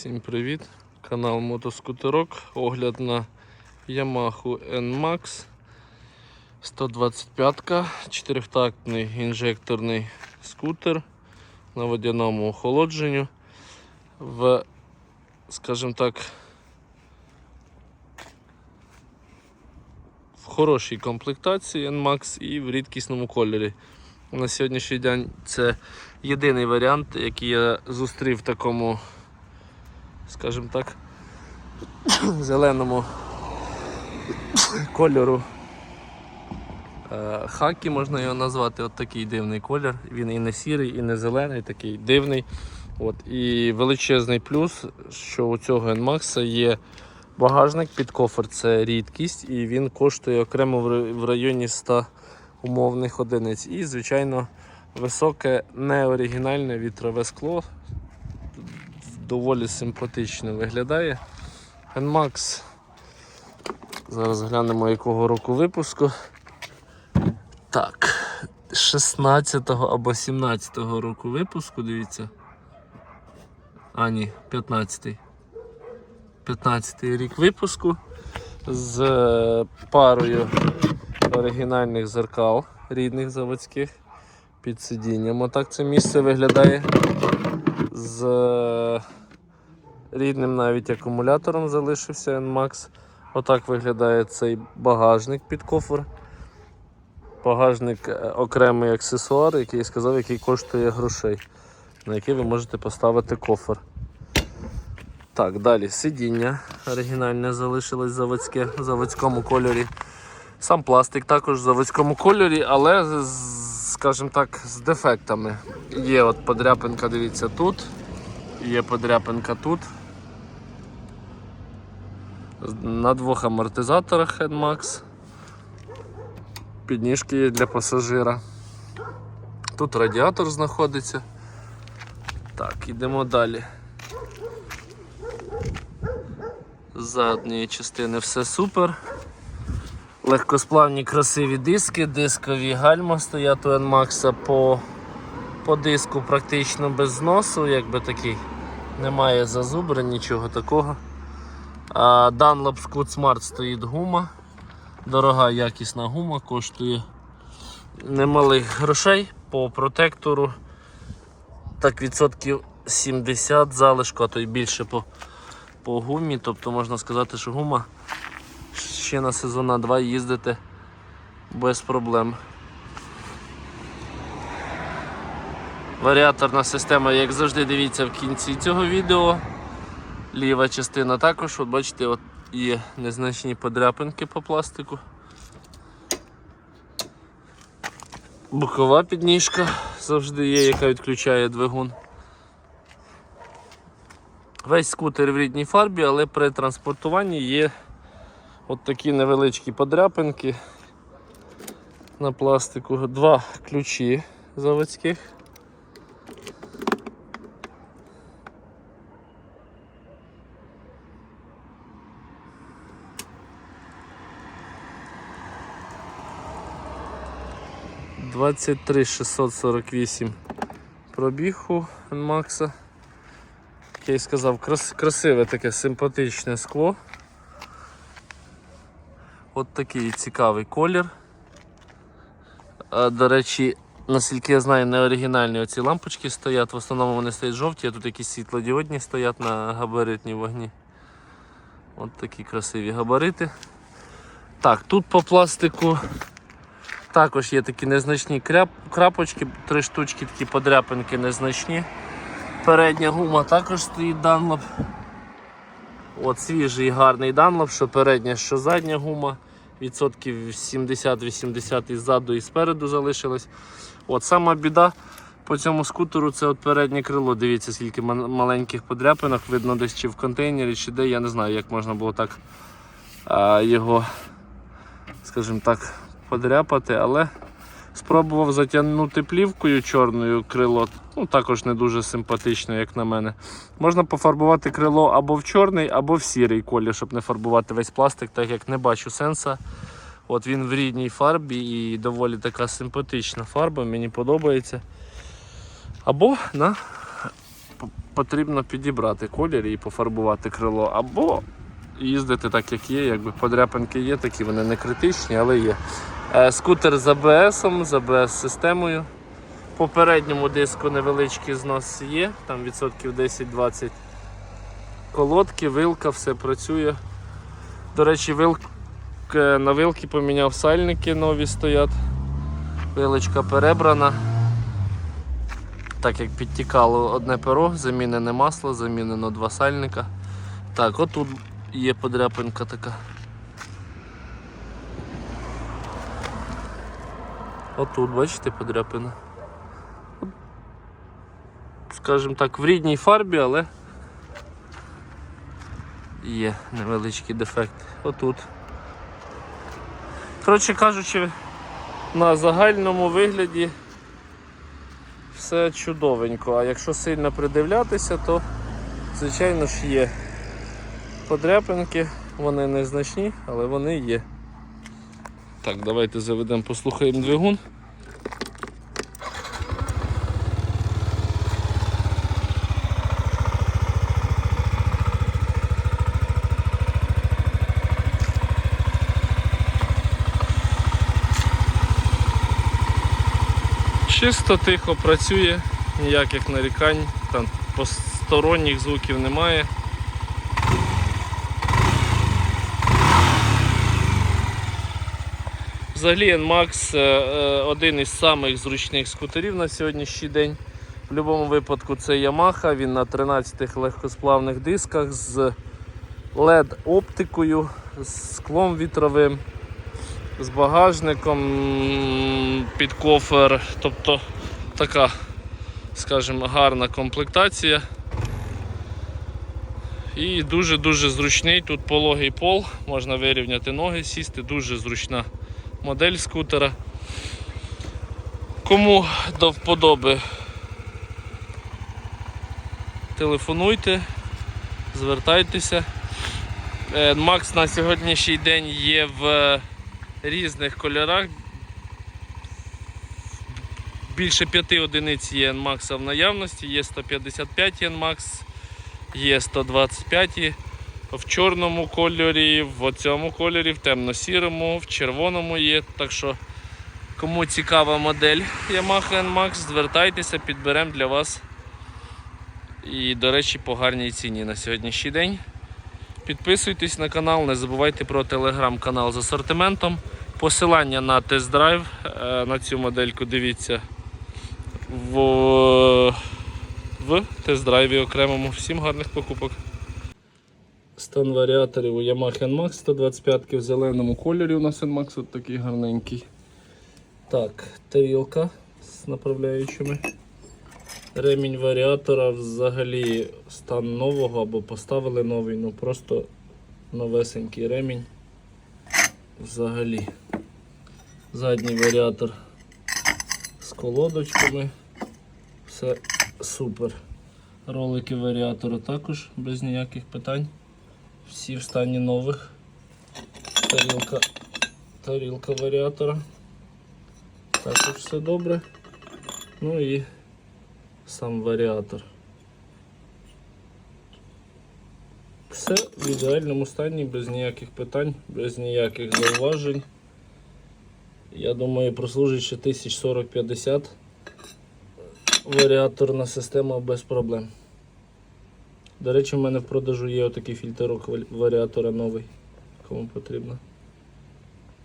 Всім привіт! Канал Мотоскутерок. Огляд на Yamaha NMAX 125 чотирьохтактний інжекторний скутер на водяному охолодженню в, скажімо так, в хорошій комплектації NMAX і в рідкісному кольорі. На сьогоднішній день це єдиний варіант, який я зустрів в такому, скажімо так, зеленому кольору. Е, Хакі можна його назвати, от такий дивний колір. Він і не сірий, і не зелений, такий дивний. От. І величезний плюс, що у цього NMAX є багажник під кофр, це рідкість, і він коштує окремо в районі 100 умовних одиниць. І, звичайно, високе неоригінальне вітрове скло. Доволі симпатично виглядає. NMAX. Зараз глянемо якого року випуску. Так, 16-го або 17-го року випуску, дивіться. А, ні, 15-й. 15-й рік випуску з е, парою оригінальних зеркал рідних заводських під сидінням. Отак це місце виглядає з е, рідним навіть акумулятором залишився NMAX. Отак виглядає цей багажник під кофр. Багажник е, окремий аксесуар, який я сказав, який коштує грошей, на який ви можете поставити кофр. Так, далі сидіння оригінальне залишилось заводське в заводському кольорі. Сам пластик також в заводському кольорі, але скажімо так, з дефектами. Є от подряпинка, дивіться, тут, є подряпинка тут. На двох амортизаторах NMAX. Підніжки є для пасажира. Тут радіатор знаходиться. Так, йдемо далі. З задньої частини все супер. Легкосплавні красиві диски, дискові гальма стоять у NMAX по, по диску практично без зносу, якби такий. Немає зазубрин, нічого такого. Dunlop Scoot Smart стоїть гума. Дорога якісна гума, коштує немалих грошей по протектору. Так, відсотків 70 залишку, а то й більше по, по гумі. Тобто можна сказати, що гума ще на сезона 2 їздити без проблем. Варіаторна система, як завжди, дивіться в кінці цього відео. Ліва частина також, от бачите, от є незначні подряпинки по пластику. Бокова підніжка завжди є, яка відключає двигун. Весь скутер в рідній фарбі, але при транспортуванні є от такі невеличкі подряпинки на пластику. Два ключі заводських. Двадцять три 648 пробіг у Макса. Як я й сказав, крас- красиве таке симпатичне скло. От такий цікавий колір. А, До речі, наскільки я знаю, не оригінальні оці лампочки стоять. В основному вони стоять жовті, а тут якісь світлодіодні стоять на габаритній вогні. От такі красиві габарити. Так, тут по пластику також є такі незначні крапочки, три штучки, такі подряпинки незначні. Передня гума також стоїть Dunlop. От свіжий гарний Dunlop, що передня, що задня гума. Відсотків 70-80 і ззаду і спереду залишилось. От сама біда по цьому скутеру це от переднє крило. Дивіться, скільки маленьких подряпинок, видно десь чи в контейнері, чи де. Я не знаю, як можна було так а, його, скажімо так, подряпати, але спробував затягнути плівкою чорною крило. Ну, також не дуже симпатично, як на мене. Можна пофарбувати крило або в чорний, або в сірий колір, щоб не фарбувати весь пластик, так як не бачу сенса. От він в рідній фарбі і доволі така симпатична фарба, мені подобається. Або на потрібно підібрати колір і пофарбувати крило, або їздити так, як є, якби подряпинки є, такі вони не критичні, але є. Е, Скутер з АБС, з АБС-системою. По передньому диску невеличкий знос є, там відсотків 10-20 колодки, вилка, все працює. До речі, вилк, е, на вилки поміняв сальники нові стоять. Вилочка перебрана. Так як підтікало одне перо, замінене масло, замінено два сальника. Так, отут є подряпинка така. Отут, бачите, подряпина. Скажімо так, в рідній фарбі, але є невеличкий дефект. Отут. Коротше кажучи, на загальному вигляді все чудовенько. А якщо сильно придивлятися, то звичайно ж є подряпинки, вони незначні, але вони є. Так, давайте заведемо, послухаємо двигун. Чисто тихо працює, ніяких нарікань, там посторонніх звуків немає. Взагалі NMAX е, е, один із самих зручних скутерів на сьогоднішній день. В будь-якому випадку це Yamaha, він на 13 легкосплавних дисках з LED оптикою, з склом вітровим, з багажником під кофер. Тобто така, скажімо, гарна комплектація. І дуже-дуже зручний. Тут пологий пол, можна вирівняти ноги, сісти, дуже зручна модель скутера. Кому до вподоби, телефонуйте, звертайтеся. Е, Макс на сьогоднішній день є в різних кольорах. Більше п'яти одиниць є NMAX в наявності, є 155 NMAX, є 125 в чорному кольорі, в цьому кольорі, в темно-сірому, в червоному є. Так що, кому цікава модель Yamaha NMAX, звертайтеся, підберемо для вас. І, до речі, по гарній ціні на сьогоднішній день. Підписуйтесь на канал, не забувайте про телеграм-канал з асортиментом. Посилання на тест-драйв е, на цю модельку дивіться в, в тест-драйві окремому. Всім гарних покупок. Стан варіаторів у Yamaha NMAX 125 в зеленому кольорі. У нас NMAX от такий гарненький. Так, тарілка з направляючими. Ремінь варіатора взагалі стан нового або поставили новий, ну просто новесенький ремінь. Взагалі. Задній варіатор з колодочками. Все супер. Ролики варіатора також без ніяких питань. Всі в стані нових. Тарілка, тарілка варіатора. Також все добре. Ну і сам варіатор. Все в ідеальному стані, без ніяких питань, без ніяких зауважень. Я думаю, прослужить ще 1040-50 варіаторна система без проблем. До речі, в мене в продажу є отакий фільтрок варіатора новий, кому потрібно.